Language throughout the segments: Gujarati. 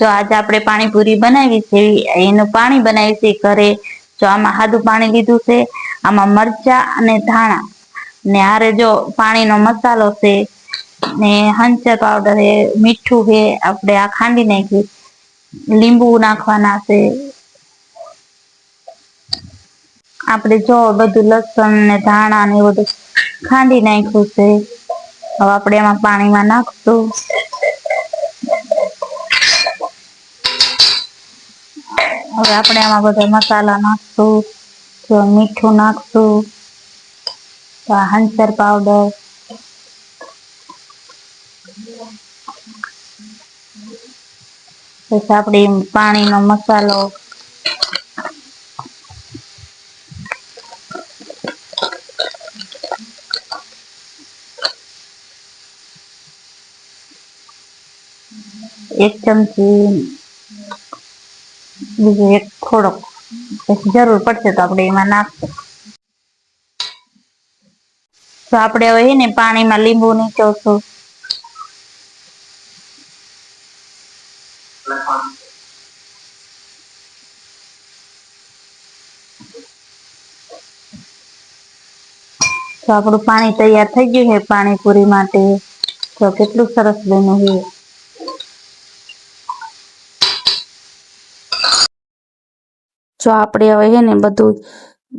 જો આજે આપણે પાણીપુરી બનાવી છે એનું પાણી બનાવી છે ઘરે જો આમાં સાદું પાણી લીધું છે આમાં મરચા અને ધાણા ને હારે જો પાણીનો મસાલો છે ને હંચર પાવડર છે મીઠું છે આપણે આ ખાંડી નાખી લીંબુ નાખવાના છે આપણે જો બધું લસણ ને ધાણા ને બધું ખાંડી નાખ્યું છે હવે આપણે એમાં પાણીમાં નાખશું અવે આપણે આમાં બધા મસાલા નાખશું થોડું મીઠું નાખશું આ હંસર પાવડર કેતા આપણે પાણીનો મસાલો એક ચમચી બીજું એક કોડ છે જરૂર પડશે તો આપણે એમાં નાખશું તો આપણે હવે ને પાણીમાં લીંબુ નીચોશું તો આપણું પાણી તૈયાર થઈ ગયું છે પાણીપુરી માટે તો કેટલું સરસ દેખાઈ રહ્યું છે જો આપણે હવે ને બધું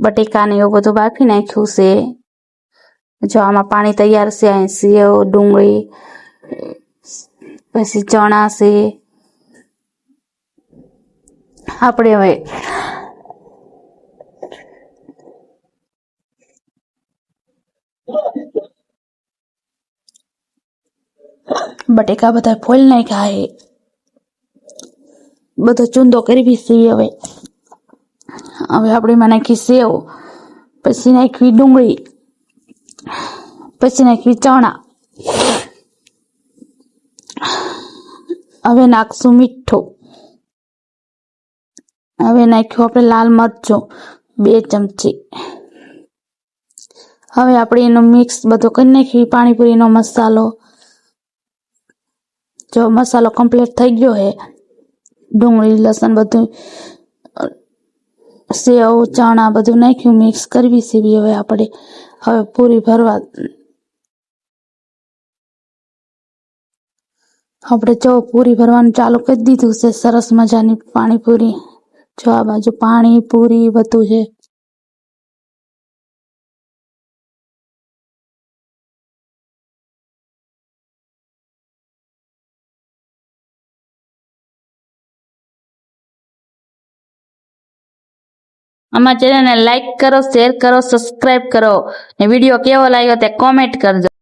બટેકા ને બધું બાકી નાખ્યું છે જો આમાં પાણી તૈયાર છે એ સિયો ડુંગળી પછી ચોણા છે આપણે હવે બટેકા બતા ફળ નઈ કાહે બધું ચુંદો કરીબી છે હવે અવે આપણે મનેખી સેવ પછી એક વી ડુંગળી પછી એક ટીચણા હવે નાખસુ મીઠો હવે નાખ્યો આપણે લાલ મરચો બે ચમચી હવે આપણેનો મિક્સ બધું કરી નાખ્યું પાણીપુરીનો મસાલો જો મસાલો કમ્પ્લીટ થઈ ગયો છે ડુંગળી લસણ બધું સેવ ચણા બધું નાખ્યું મિક્સ કરવી છે હવે આપણે હવે પૂરી ભરવા આપણે જો પૂરી ભરવાનું ચાલુ કરી દીધું છે સરસ મજાની પાણીપુરી જો આ બાજુ પાણી પૂરી બધું છે અમારા ચેનલને લાઇક કરો શેર કરો સબસ્ક્રાઇબ કરો ને વિડીયો કેવો લાગ્યો તે કોમેન્ટ કરજો